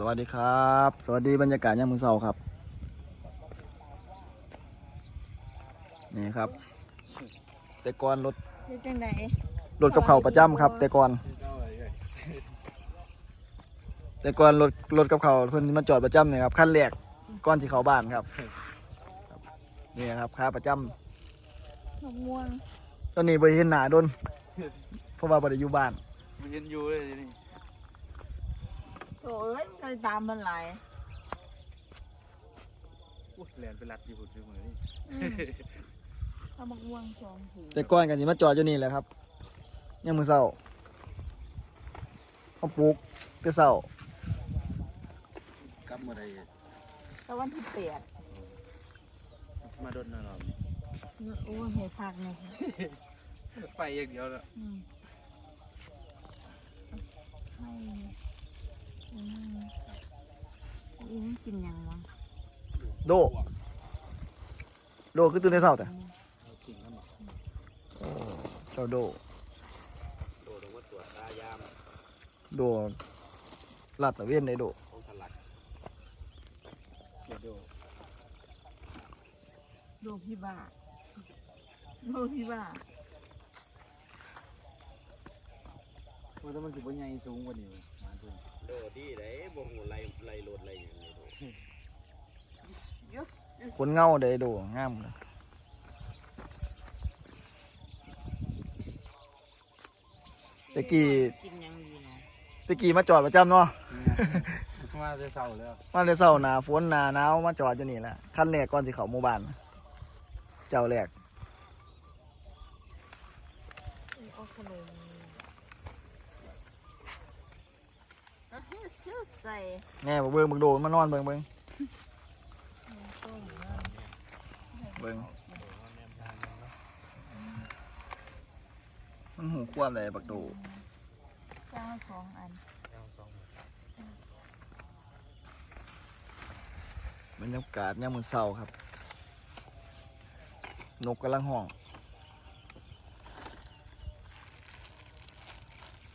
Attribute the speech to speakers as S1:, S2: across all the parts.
S1: สวัสดีครับ สวัสดีบรรยากาศยามมื้อเช้าครับ นี่ครับ แต่ก่อนรถ
S2: เฮ็ดจังได
S1: รถกับเขาวประจำครับ แต่ก่อน แต่ก่อนรถรถกับเขาวเพิ่นมาจอดประจำเนี่ยครับขั้นแรกก่อนสิเข้าบ้านครับครับนี่ครับค้าประจำ
S2: มะม่วง
S1: ตอนนี้บ่เห็นหน้าโดนเพราะว่าบ่ได้อยู่บ้าน
S3: มันยันอยู่เลยนี่
S2: โอ้ยมันก็ตามมันหลาย
S3: อุ๊ยแลนไปรัดอยู่หุ่นอยู่เหมือนนี่
S2: อืมเอามะม่วงสองถุง
S1: แต่ก่อนกันสิมาจอดอยู่นี่แหละครับยามมื้อเช้าเขาปลูกแต่เช้า
S3: กลับมาได้
S2: แต่วันที่แปด
S3: มาโดนนะเนาะ
S2: โอ้ยเห็ดผักเนี่ย
S3: ไปอย่างเดียวละ
S2: อืมไม่ อืมอีนี่กินหยังวะ
S1: โดโดคือตื่นแต่เช้าแต่
S3: จริงครับหมอ
S1: เจ้าโด
S3: โดดลงมาตรวจตายาม
S1: โดลาดตระเวนได้โด
S3: ของถลักเดี๋ยวดู
S2: โดพี่บ้าโดพี่บ้า
S3: ว่าถ้ามันสิบวันใหญ่สูงกว่านี้ มาดู
S4: โดดดีได้บ่หูไล่ไล่รถไล่อย่างนี้โดด
S2: ยก
S1: คนเงาได้โดงามเลยตะกี้
S2: กินหยังดีนะ
S1: ตะกี้มาจอดประจำเนาะ
S3: มาจะเศร้าแล้ว
S1: มาเลยเช้าหนาฝนหนาหนาวมาจอดอยู่นี่แหละคันแรกก่อนสิเข้าหมู่บ้าน เจ้าแรก
S2: เอาขนมแล้วเฮ็ดเสื้อ ใส่
S1: แง่บ่เบิ่งเบิ่งโดมานอนเบิ่งเบิ่ง
S2: ต้มน้ำ
S1: เบิ่งมันหูควบเลยบักโด
S2: เจ้าสองอัน
S1: บรรยากาศยามมื้อเช้าครับ นกกำลังห้อง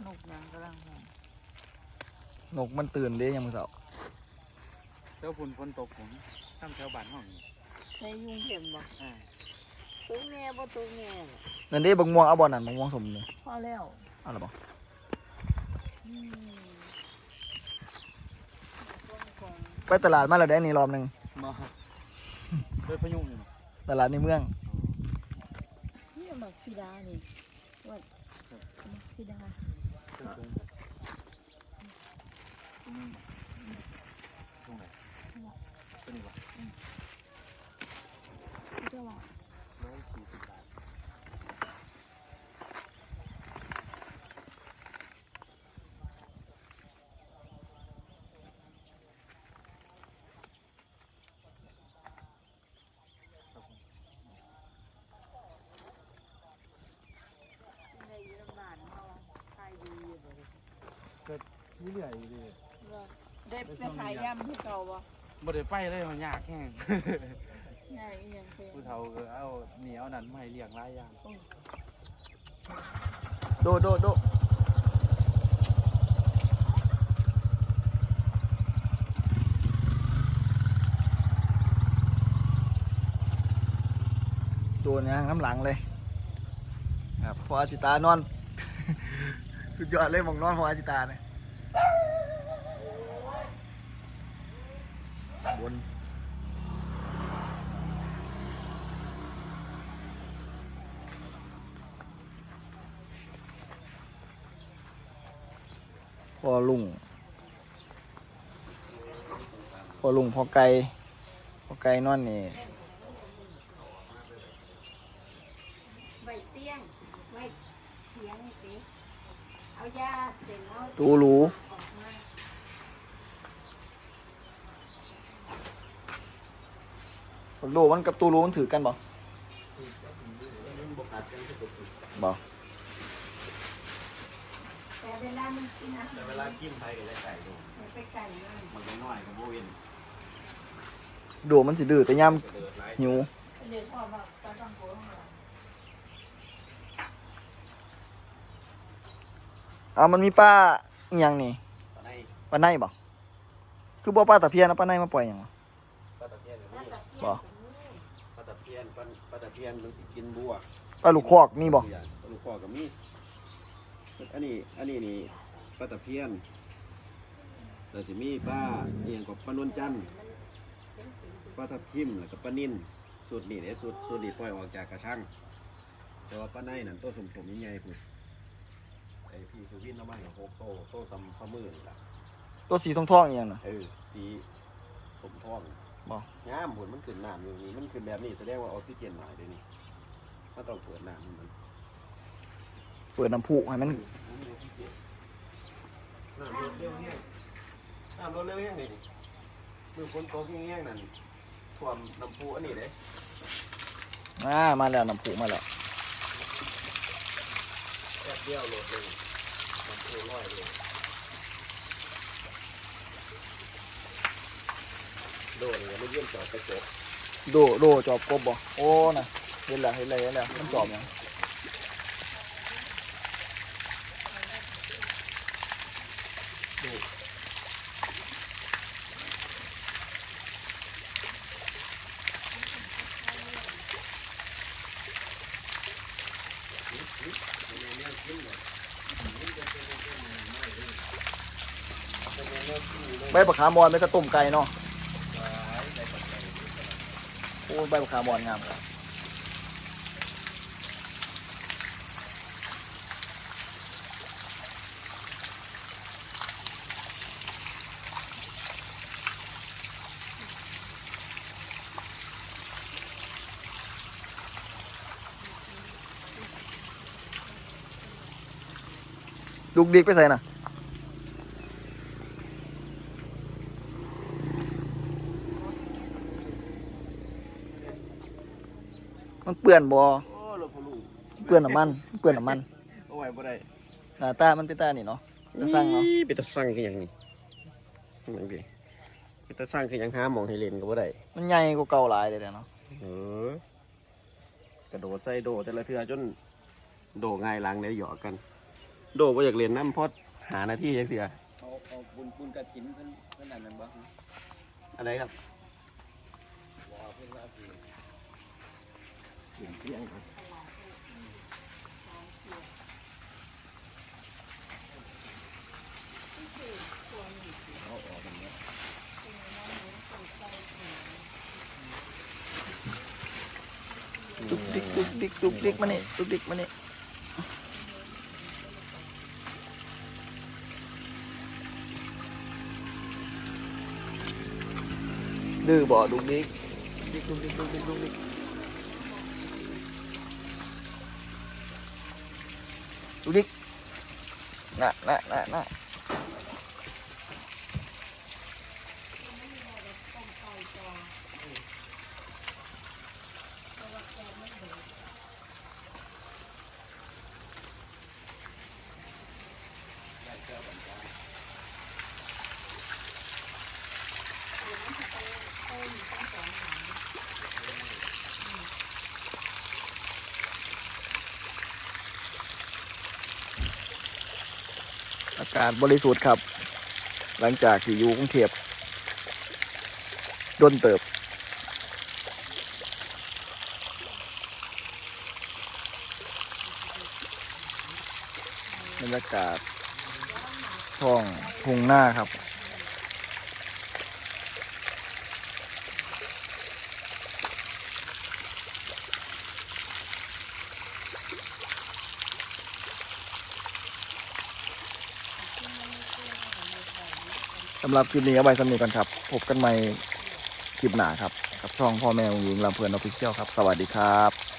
S2: นกยังกำลังหอน
S1: นกมันตื่นเด้ยามมื้อเช้า
S3: เจ้าฝนฝนตกผมตั้งแถวบ้านห้องนี่
S2: ใช้ยุงเข็มบ่
S3: อ่า
S2: ตุ้งแน่บ่ตุ้งแน่บ่
S1: นั่นเด้บักม่วงเอาบ่นั่นบักม่วงสมนี่
S2: พอแล้ว
S1: เอาล่ะบ่
S2: อืมต้นของ
S1: ไปตลาดมาแล้วได้นี่รอบหนึง
S3: มาเดินพยุงอยู่เนาะ
S1: ตลาดในเมือง
S2: นี่หมักซีดานี่ว่าหมักซีดา
S3: ตรงตรงตรงนี้ตรงไหนตัวนี้วะ
S2: ที่จะว่า
S3: ร้อยสี่สิบบาท
S2: ในเยอรมันเฮาขายดีอยู่บ่
S3: นี่เหนื่อยเลย
S2: ว่าได้ไปขายยำที่เก่าบ่
S3: บ่ได้ไปเลยมันยากแห้ง
S2: ใหญ่อีหยังเป็น
S3: ผู้เฒ่าก็เอาเหนียวนั้นมาให้เลี้ยงหลายอย่าง
S1: โดโดโดโดนยางน้ำหลังเลยครับพออาชิตานอน สุดยอดเลยหมองนอนพออาชิตาเนี่ย บนพอลุงพอลุงพอไก่พอไก่นอนนี่
S5: ใบเตี้ยงใบเทียงนี่สิเอายาเสร็จแล้ว
S1: ตูหรู
S5: ออกมา
S1: โดมันกับตูหรูมันถือกันบ่บ่
S5: แต่เวลามันกินอาหาร
S4: แต่เวลากินไผก็จะไก่โดด
S5: มันไปไก่เลย
S4: มันก็น้อยก็บ่เว้น
S1: โดมันสิดื้อแต่ย่
S4: เดินหลายำ
S1: หิว
S2: เดี๋ยวพ่อบอกจะต้องโกงเหรอ
S1: เอามันมีป้าอหยังนี่
S4: ปานใด
S1: ปลาในบ่คือบ่ปลาตะเพียนเอาปลาในมาปล่อยหยังวะ
S4: ปลาตะเพียนก็
S5: ถ้า
S4: มี
S5: ตะเพียน
S1: บ่
S4: เพียนมันสิกินบัว
S1: ปลาลูกคอกมีบ่
S4: ปลาลูกคอกับมีอันนี้ อันนี้นี่ปลาตะเพียนแล้วสิมีปลาเอียงกับปลานวลจันทร์ปลาทับทิมแล้วก็ปลานิ่นสูตรนี่เด้สูตรสูตรนี่ปล่อยออกจากกระชังแต่ว่าปลาในนั่นตัวสมๆใหญ่ๆพุ่นไอ้พี่สุวินเอามาให้หกโตโตซ้ำฝ่ามือนี่ล่ะ
S1: ตัวสีทองๆอีหยังน่ะ
S4: เออสีผมทอง
S1: บ่
S4: งามผลมันขึ้นน้ำอยู่นี่มันขึ้นแบบนี้แสดงว่าออกซิเจนหลายเลยนี่มันต้องเปิดน้ำมัน
S1: เปิดน้ำพุให้มัน
S4: น้ำรถเร็วแห้งน้ำรถเร็วแห้งเลยนี่มือฝนตกแห้งๆนั่นท่วมน้ำพุอันนี้เลย
S1: อ่ามาแล้วน้ำพุมาแล้ว
S4: แป๊บเดียวโหลดเลยน้ำพุร้อยเลย โดนเลยไม่เยี่ยมจอดกระจก
S1: โดโดจอบกบบ่โอ้น่ะเห็นแล้วเห็นแล้วเห็นแล้วมันจอบหยังใบบักขามอนไม่กระตุ่มไก่เนาะ โอ้ใบบักขามบอนงามครับลูกดิกไปใส่น่ะ มันเปื่อนบ่
S4: โอ้รถพลู
S1: เปื่อนน้ำมัน เปื่อนน้ำมัน
S4: เอาไว้บ่ได้
S1: หน้าตามันเป็นตานี่เนาะจะสร้างเนาะ
S4: อีเป็นตะสั่งคือหยังนี่หยังดิเป็นตะสั่งคือหยังหาหมองให้เล่นก็บ่ได้
S1: มันใหญ่กว่าเก่าหลายเลยเนาะ
S4: เออกระโดดใส่โดแต่ละเทือจนโดง่ายหลังได้หยอกกัน โดบ่อยากเรียนน้ำพอดหาหน้าที่จังเทือ
S3: เอาเอาบุญบุญกระถินเพิ่นเพิ่นนั่นนั่นบ่
S4: อะไรครับ
S3: บ่เพิ่นว่าสิ
S4: เสียงเพียงครับ
S1: ดุกดิกดุกดิกดุกดิกมาเนี่ดุกดิกมาเนี่ยดื้อบ่อดุกดิกดิกดุกดิกดุกดิกดุกดิก น่ะน่ะน่ะน่ะ กาศบริสุทธิ์ครับ หลังจากที่อยู่กรุงเทพด้นเติบ บรรยากาศท้องทุ่งหน้าครับ สำหรับคลิปนี้เอาไว้สำนีกันครับ พบกันใหม่คลิปหน้าครับ กับช่องพ่อแม่วงยิงลำเพลินออฟฟิเชียลครับ สวัสดีครับ